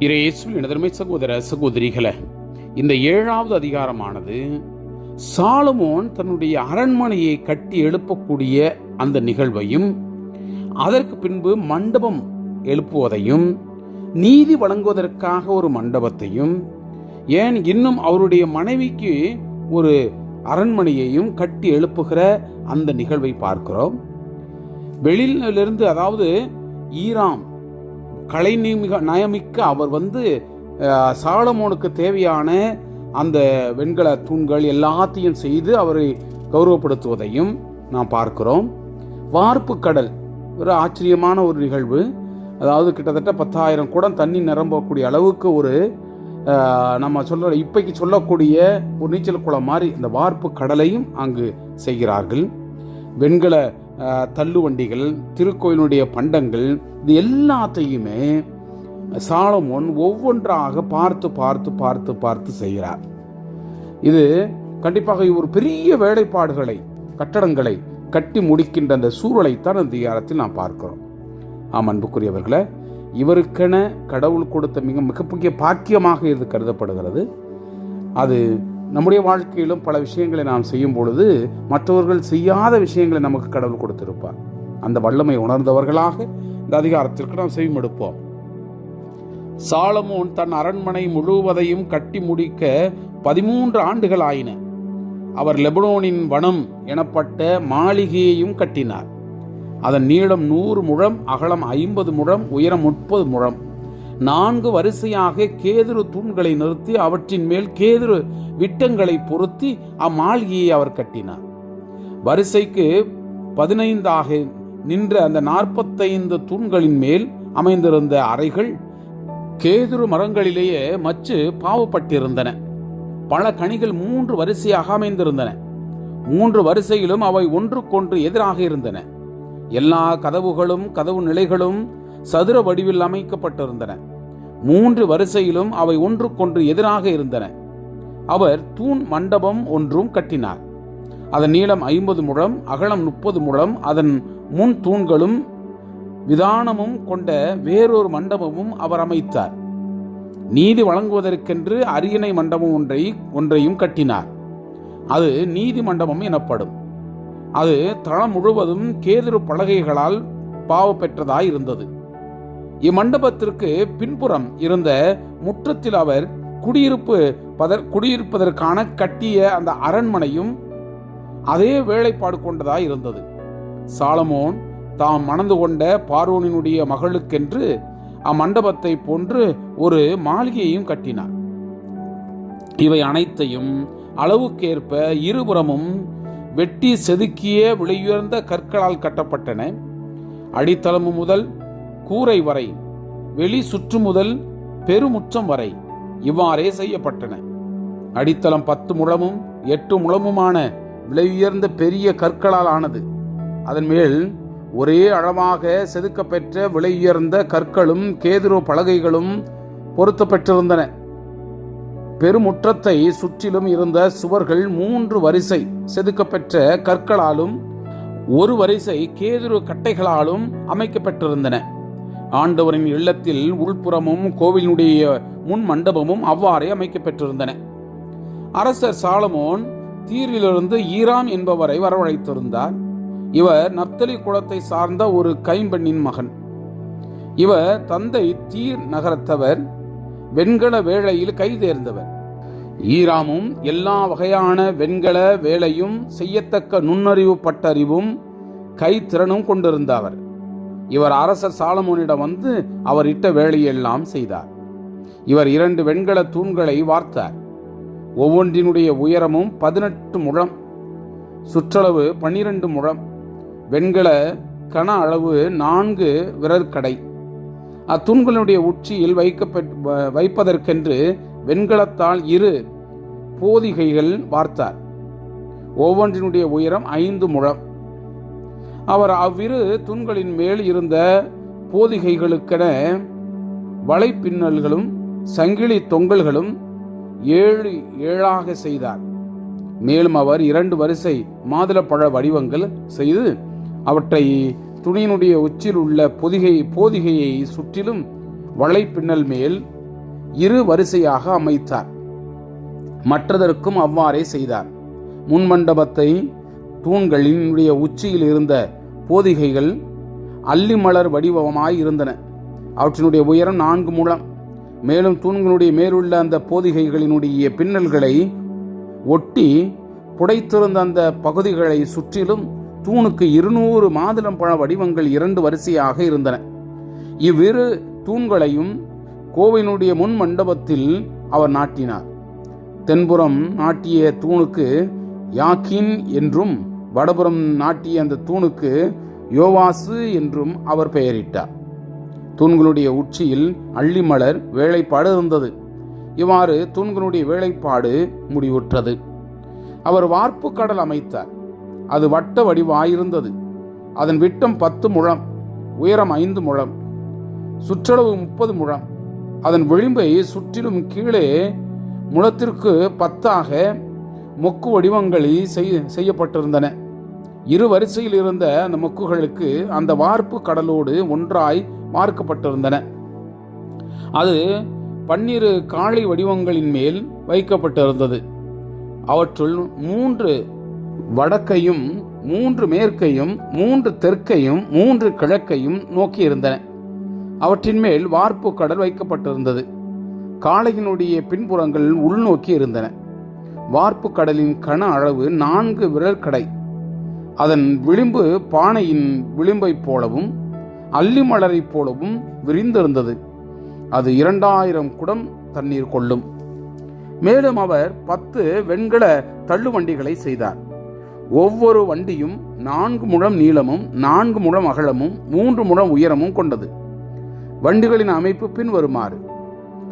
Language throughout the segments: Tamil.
இறையேசுவில் எனதருமை சகோதர சகோதரிகளே இந்த ஏழாவது அதிகாரமானது சாலமோன் தன்னுடைய அரண்மனையை கட்டி எழுப்பக்கூடிய அந்த நிகழ்வையும் அதற்கு பின்பு மண்டபம் எழுப்புவதையும் நீதி வழங்குவதற்காக ஒரு மண்டபத்தையும் ஏன் இன்னும் அவருடைய மனைவிக்கு ஒரு அரண்மனையையும் கட்டி எழுப்புகிற அந்த நிகழ்வை பார்க்கிறோம். வெளியிலிருந்து அதாவது ஈராம் கலை நியமிக நயமிக்க அவர் வந்து சாலமோனுக்கு தேவையான அந்த வெண்கல தூண்கள் எல்லாத்தையும் செய்து அவரை கௌரவப்படுத்துவதையும் நாம் பார்க்கிறோம். வார்ப்பு கடல் ஒரு ஆச்சரியமான ஒரு நிகழ்வு. அதாவது கிட்டத்தட்ட பத்தாயிரம் குடம் தண்ணி நிரம்பக்கூடிய அளவுக்கு ஒரு நம்ம சொல்ற இப்பைக்கு சொல்லக்கூடிய ஒரு நீச்சல் குளம் மாதிரி இந்த வார்ப்பு கடலையும் அங்கு செய்கிறார்கள். வெண்கல தள்ளுவண்டிகள் திருக்கோயிலுடைய பண்டங்கள் இது எல்லாத்தையுமே சாலமோன் ஒவ்வொன்றாக பார்த்து பார்த்து பார்த்து பார்த்து செய்கிறார். இது கண்டிப்பாக ஒரு பெரிய வேலைப்பாடுகளை கட்டடங்களை கட்டி முடிக்கின்ற அந்த சூழலைத்தான் அந்த அதிகாரத்தில் நாம் பார்க்கிறோம். ஆம் அன்புக்குரியவர்களை இவருக்கென கடவுள் கொடுத்த மிக மிகப்பெரிய பாக்கியமாக இது கருதப்படுகிறது. அது நம்முடைய வாழ்க்கையிலும் பல விஷயங்களை நாம் செய்யும் பொழுது மற்றவர்கள் செய்யாத விஷயங்களை நமக்கு கடவுள் கொடுத்திருப்பார். அந்த வல்லமை உணர்ந்தவர்களாக இந்த அதிகாரத்திற்கு நாம் செய்யும் எடுப்போம். சாலமோன் தன் அரண்மனை முழுவதையும் கட்டி முடிக்க பதிமூன்று ஆண்டுகள் ஆயின. அவர் லெபனோனின் வனம் எனப்பட்ட மாளிகையையும் கட்டினார். அதன் நீளம் நூறு முழம் அகலம் ஐம்பது முழம் உயரம் முப்பது முழம். நான்கு வரிசையாக கேதுரு தூண்களை நிறுத்தி அவற்றின் மேல் கேதுரு விட்டங்களை பொருத்தி அம்மாளிகையை அவர் கட்டினார். வரிசைக்கு பதினைந்தாக நின்ற அந்த நாற்பத்தைந்து தூண்களின் மேல் அமைந்திருந்த அறைகள் கேதுரு மரங்களிலேயே மச்சு பாவப்பட்டிருந்தன பல கனிகள் மூன்று வரிசையாக அமைந்திருந்தன. மூன்று வரிசையிலும் அவை ஒன்றுக்கொன்று எதிராக இருந்தன. எல்லா கதவுகளும் கதவு நிலைகளும் சதுர வடிவில் அமைக்கப்பட்டிருந்தன. மூன்று வரிசையிலும் அவை ஒன்றுக்கொன்று எதிராக இருந்தன. அவர் தூண் மண்டபம் ஒன்றும் கட்டினார். அதன் நீளம் ஐம்பது முழம் அகலம் முப்பது முழம் அதன் முன் தூண்களும் விதானமும் கொண்ட வேறொரு மண்டபமும் அவர் அமைத்தார். நீதி வழங்குவதற்கென்று அரியணை மண்டபம் ஒன்றை ஒன்றையும் கட்டினார். அது நீதி மண்டபம் எனப்படும். அது தளம் முழுவதும் கேதுரு பலகைகளால் பாவப்பெற்றதாய் இருந்தது இம்மண்டபத்திற்கு பின்புறம் இருந்த முற்றத்தில் அவர் குடியிருப்பு பதற் குடியிருப்பதற்கான கட்டிய அந்த அரண்மனையும் அதே வேலைப்பாடு கொண்டதாய் இருந்தது. சாலமோன் தாம் மணந்து கொண்ட பார்வோனினுடைய மகளுக்கென்று அம்மண்டபத்தை போன்று ஒரு மாளிகையையும் கட்டினார். இவை அனைத்தையும் அளவுக்கேற்ப இருபுறமும் வெட்டி செதுக்கிய விலையுயர்ந்த கற்களால் கட்டப்பட்டன. அடித்தளம் முதல் கூரை வரை வெளி சுற்று முதல் பெருமுற்றம் வரை இவ்வாறே செய்யப்பட்டன. அடித்தளம் பத்து முழமும் எட்டு முழமுமான விலையுயர்ந்த பெரிய கற்களால் ஆனது. அதன் மேல் ஒரே அளவாக செதுக்கப்பெற்ற விலையுயர்ந்த கற்களும் கேதுரு பலகைகளும் பொருத்தப்பட்டிருந்தன பெருமுற்றத்தை சுற்றிலும் இருந்த சுவர்கள் மூன்று வரிசை செதுக்கப்பெற்ற கற்களாலும் ஒரு வரிசை கேதுரு கட்டைகளாலும் அமைக்கப்பட்டிருந்தன ஆண்டவரின் இல்லத்தில் உள்புறமும் கோவிலினுடைய முன் மண்டபமும் அவ்வாறே அமைக்கப்பெற்றிருந்தன. அரசர் சாலமோன் தீரிலிருந்து ஈராம் என்பவரை வரவழைத்திருந்தார். இவர் நப்தலி குலத்தை சார்ந்த ஒரு கைம்பெண்ணின் மகன். இவர் தந்தை தீர் நகரத்தவர் வெண்கல வேளையில் கைதேர்ந்தவர். ஈராமும் எல்லா வகையான வெண்கல வேலையும் செய்யத்தக்க நுண்ணறிவு பட்டறிவும் கைத்திறனும் கொண்டிருந்தவர். இவர் அரசர் சாலமோனிடம் வந்து அவர் இட்ட வேலையெல்லாம் செய்தார். இவர் இரண்டு வெண்கல தூண்களை வார்த்தார். ஒவ்வொன்றினுடைய உயரமும் பதினெட்டு முழம் சுற்றளவு பன்னிரண்டு முழம் வெண்கல கன அளவு நான்கு விரற்கடை. அத்தூண்களுடைய உச்சியில் வைக்கப்பட் வைப்பதற்கென்று வெண்கலத்தால் இரு போதிகைகள் வார்த்தார். ஒவ்வொன்றினுடைய உயரம் ஐந்து முழம் அவர் அவ்விரு தூண்களின் மேல் இருந்த போதிகைகளுக்கென வலைப்பின்னல்களும் சங்கிலி தொங்கல்களும் ஏழு ஏழாக செய்தார். மேலும் அவர் இரண்டு வரிசை மாதுளப்பழ வடிவங்கள் செய்து அவற்றை துணியினுடைய உச்சியில் உள்ள பொதிகை போதிகையை சுற்றிலும் வலைப்பின்னல் மேல் இரு வரிசையாக அமைத்தார். மற்றதற்கும் அவ்வாறே செய்தார். முன்மண்டபத்தை தூண்களினுடைய உச்சியில் இருந்த போதிகைகள் அல்லிமலர் வடிவமாய் இருந்தன. அவற்றினுடைய உயரம் நான்கு மூலம் மேலும் தூண்களுடைய மேலுள்ள அந்த போதிகைகளினுடைய பின்னல்களை ஒட்டி புடைத்திருந்த அந்த பகுதிகளை சுற்றிலும் தூணுக்கு இருநூறு மாதுளம்பழ வடிவங்கள் இரண்டு வரிசையாக இருந்தன. இவ்விரு தூண்களையும் கோவிலுடைய முன் மண்டபத்தில் அவர் நாட்டினார். தென்புறம் நாட்டிய தூணுக்கு யாக்கின் என்றும் வடபுறம் நாட்டிய அந்த தூணுக்கு யோவாசு என்றும் அவர் பெயரிட்டார். தூண்களுடைய உச்சியில் அள்ளிமலர் வேலைப்பாடு இருந்தது. இவ்வாறு தூண்களுடைய வேலைப்பாடு முடிவுற்றது. அவர் வார்ப்பு கடல் அமைத்தார். அது வட்ட வடிவாயிருந்தது. அதன் விட்டம் பத்து முழம் உயரம் ஐந்து முழம் சுற்றளவு முப்பது முழம். அதன் விளிம்பை சுற்றிலும் கீழே முழத்திற்கு பத்தாக மொக்கு வடிவங்களில் செய் செய்யப்பட்டிருந்தன. இரு வரிசையில் இருந்த அந்த மொக்குகளுக்கு அந்த வார்ப்பு கடலோடு ஒன்றாய் மார்க்கப்பட்டிருந்தன. அது பன்னிரு காளை வடிவங்களின் மேல் வைக்கப்பட்டிருந்தது. அவற்றுள் மூன்று வடக்கையும் மூன்று மேற்கையும் மூன்று தெற்கையும் மூன்று கிழக்கையும் நோக்கி இருந்தன அவற்றின் மேல் வார்ப்பு கடல் வைக்கப்பட்டிருந்தது. காளையினுடைய பின்புறங்கள் உள்நோக்கி இருந்தன வார்ப்பு கடலின் கன அளவு நான்கு விரற்கடை அதன் விளிம்பு பானையின் விளிம்பைப் போலவும் அல்லிமலரைப் போலவும் விரிந்திருந்தது. அது இரண்டாயிரம் குடம் தண்ணீர் கொள்ளும். மேலும் அவர் பத்து வெண்கல தள்ளுவண்டிகளை செய்தார். ஒவ்வொரு வண்டியும் நான்கு முழம் நீளமும் நான்கு முழம் அகலமும் மூன்று முழம் உயரமும் கொண்டது. வண்டிகளின் அமைப்பு பின்வருமாறு.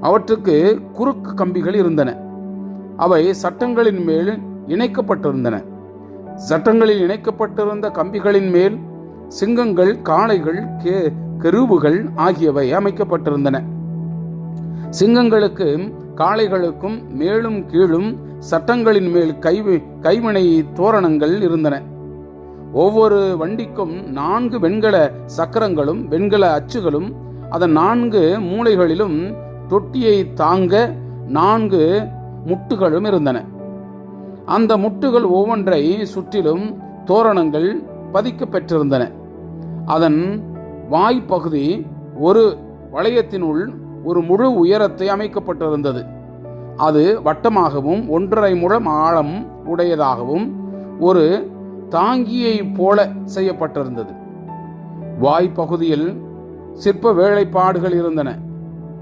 அவற்றுக்கு குறுக்கு கம்பிகள் இருந்தன. அவை சட்டங்களின் மேல் இணைக்கப்பட்டிருந்தன. சட்டங்களில் இணைக்கப்பட்டிருந்த கம்பிகளின் மேல் சிங்கங்கள் காளைகள் கே கெரூபுகள் ஆகியவை அமைக்கப்பட்டிருந்தன. சிங்கங்களுக்கும் காளைகளுக்கும் மேலும் கீழும் சட்டங்களின் மேல் கை கைவினை தோரணங்கள் இருந்தன. ஒவ்வொரு வண்டிக்கும் நான்கு வெண்கல சக்கரங்களும் வெண்கல அச்சுகளும் அதன் நான்கு மூலைகளிலும் தொட்டியை தாங்க நான்கு முட்டுகளும் இருந்தன. அந்த முட்டுகள் ஒவ்வொன்றை சுற்றிலும் தோரணங்கள் பதிக்க பெற்றிருந்தன. அதன் வாய்ப்பகுதி ஒரு வளையத்தினுள் ஒரு முழு உயரத்தை அமைக்கப்பட்டிருந்தது. அது வட்டமாகவும் ஒன்றரை முழம் ஆழம் உடையதாகவும் ஒரு தாங்கியை போல செய்யப்பட்டிருந்தது. வாய்ப்பகுதியில் சிற்ப வேலைப்பாடுகள் இருந்தன.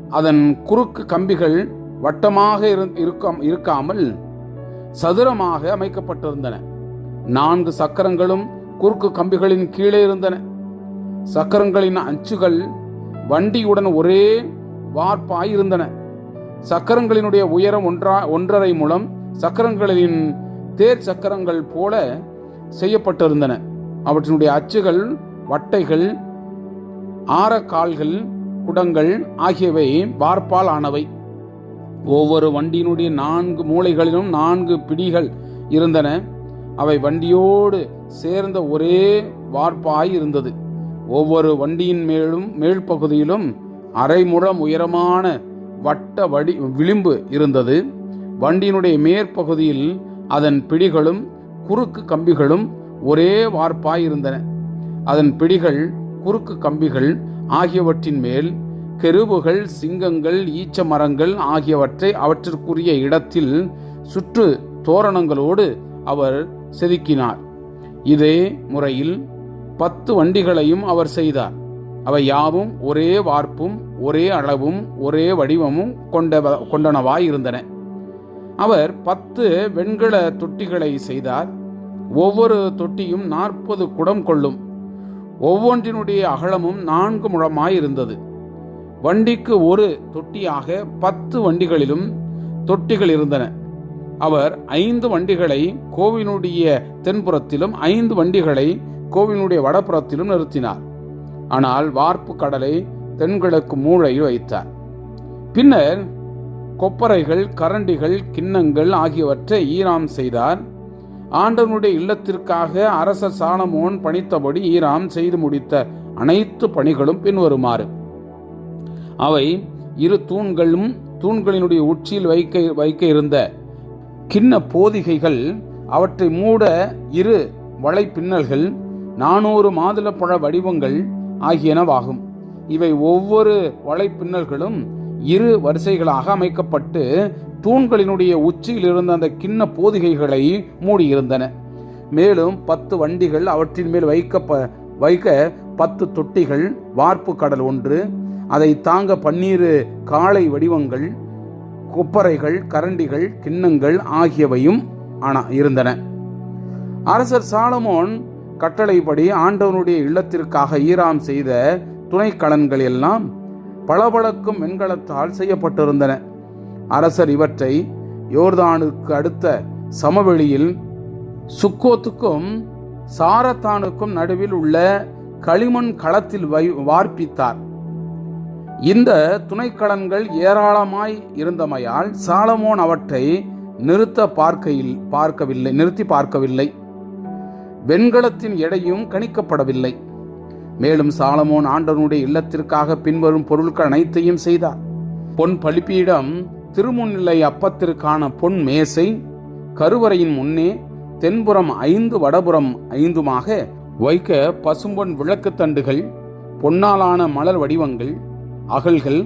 அதன் குறுக்கு கம்பிகள் வட்டமாக இருக்காமல் சதுரமாக அமைக்கப்பட்டிருந்தன. நான்கு சக்கரங்களும் குறுக்கு கம்பிகளின் கீழே இருந்தன. சக்கரங்களின் அச்சுகள் வண்டியுடன் ஒரே வார்ப்பாய் இருந்தன. சக்கரங்களினுடைய உயரம் ஒன்றா ஒன்றரை மூலம் சக்கரங்களின் தேர் சக்கரங்கள் போல செய்யப்பட்டிருந்தன. அவற்றினுடைய அச்சுகள் வட்டைகள் ஆரக்கால்கள் குடங்கள் ஆகியவை வார்ப்பால் ஆனவை. ஒவ்வொரு வண்டியினுடைய நான்கு மூலைகளிலும் நான்கு பிடிகள் இருந்தன. அவை வண்டியோடு சேர்ந்த ஒரே வார்ப்பாய் இருந்தது. ஒவ்வொரு வண்டியின் மேலும் மேல் பகுதியிலும் அரை முழம் உயரமான வட்ட வடி விளிம்பு இருந்தது. வண்டியினுடைய மேற்பகுதியில் அதன் பிடிகளும் குறுக்கு கம்பிகளும் ஒரே வார்ப்பாய் இருந்தன. அதன் பிடிகள் குறுக்கு கம்பிகள் ஆகியவற்றின் மேல் கெருவுகள் சிங்கங்கள் ஈச்ச மரங்கள் ஆகியவற்றை அவற்றிற்குரிய இடத்தில் சுற்று தோரணங்களோடு அவர் செதுக்கினார். இதே முறையில் பத்து வண்டிகளையும் அவர் செய்தார். அவை யாவும் ஒரே வார்ப்பும் ஒரே அளவும் ஒரே வடிவமும் கொண்ட கொண்டனவாய் இருந்தன அவர் பத்து வெண்கல தொட்டிகளை செய்தார். ஒவ்வொரு தொட்டியும் நாற்பது குடம் கொள்ளும். ஒவ்வொன்றினுடைய அகலமும் நான்கு முழமாய் இருந்தது வண்டிக்கு ஒரு தொட்டியாக பத்து வண்டிகளிலும் தொட்டிகள் இருந்தன. அவர் ஐந்து வண்டிகளை கோவிலுடைய தென்புறத்திலும் ஐந்து வண்டிகளை கோவிலுடைய வடப்புறத்திலும் நிறுத்தினார். ஆனால் வார்ப்பு கடலை தென்கிழக்கு மூளையில் வைத்தார். பின்னர் கொப்பரைகள் கரண்டிகள் கிண்ணங்கள் ஆகியவற்றை ஈராம் செய்தார். ஆண்டவனுடைய இல்லத்திற்காக அரசர் சாலமோன் பணித்தபடி ஈராம் செய்து முடித்த அனைத்து பணிகளும் பின்வருமாறு. அவை இரு தூண்களும் தூண்களினுடைய உச்சியில் வைக்க வைக்க இருந்த கிண்ண போதிகைகள் அவற்றை மூட இரு வலைப்பின்னல்கள் நானூறு மாதுளப்பழ வடிவங்கள் ஆகியனவாகும். இவை ஒவ்வொரு வலைப்பின்னல்களும் இரு வரிசைகளாக அமைக்கப்பட்டு தூண்களினுடைய உச்சியில் இருந்த அந்த கிண்ண போதிகைகளை மூடியிருந்தன. மேலும் பத்து வண்டிகள் அவற்றின் மேல் வைக்க வைக்க பத்து தொட்டிகள் வார்ப்பு கடல் ஒன்று அதை தாங்க பன்னீரு காளை வடிவங்கள் கொப்பரைகள் கரண்டிகள் கிண்ணங்கள் ஆகியவையும் ஆனா இருந்தன. அரசர் சாலமோன் கட்டளைப்படி ஆண்டவனுடைய இல்லத்திற்காக ஈராம் செய்த துணைக்கலன்கள் எல்லாம் பளபளக்கும் வெண்கலத்தால் செய்யப்பட்டிருந்தன. அரசர் இவற்றை யோர்தானுக்கு அடுத்த சமவெளியில் சுக்கோத்துக்கும் சாரத்தானுக்கும் நடுவில் உள்ள களிமண் களத்தில் வை வார்ப்பித்தார். இந்த துணைக்கலன்கள் ஏராளமாய் இருந்தமையால் சாலமோன் அவற்றை நிறுத்த பார்க்கையில் பார்க்கவில்லை நிறுத்தி பார்க்கவில்லை. வெண்கலத்தின் எடையும் கணிக்கப்படவில்லை. மேலும் சாலமோன் ஆண்டவனுடைய இல்லத்திற்காக பின்வரும் பொருட்கள் அனைத்தையும் செய்தார். பொன் பலிப்பீடம் திருமுன்னிலை அப்பத்திற்கான பொன் மேசை கருவறையின் முன்னே தென்புறம் ஐந்து வடபுறம் ஐந்துமாக வைக்க பசும்பொன் விளக்கு தண்டுகள் பொன்னாலான மலர் வடிவங்கள் அகல்கள்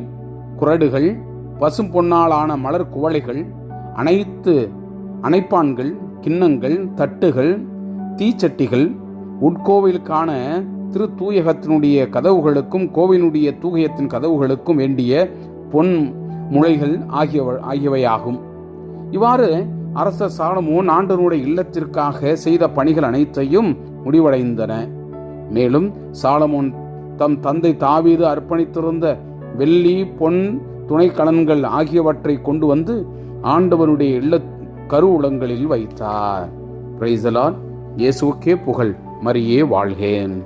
குரடுகள் பசும் பொன்னாலான மலர் குவளைகள் அனைத்து அணைப்பான்கள் கிண்ணங்கள் தட்டுகள் தீச்சட்டிகள் உட்கோவிலுக்கான திரு தூயகத்தினுடைய கதவுகளுக்கும் கோவிலுடைய தூயத்தின் கதவுகளுக்கும் வேண்டிய பொன் முளைகள் ஆகியவ ஆகியவையாகும். இவ்வாறு அரச சாலமோன் ஆண்டனுடைய இல்லத்திற்காக செய்த பணிகள் அனைத்தையும் முடிவடைந்தன. மேலும் சாலமோன் தம் தந்தை தாவீது அர்ப்பணித்திருந்த வெள்ளி பொன் துணைக்கலன்கள் ஆகியவற்றை கொண்டு வந்து ஆண்டவனுடைய இல்ல கருவுளங்களில் வைத்தார். பிரைசலால் இயேசுக்கே புகழ். மரியே வாழ்கேன்.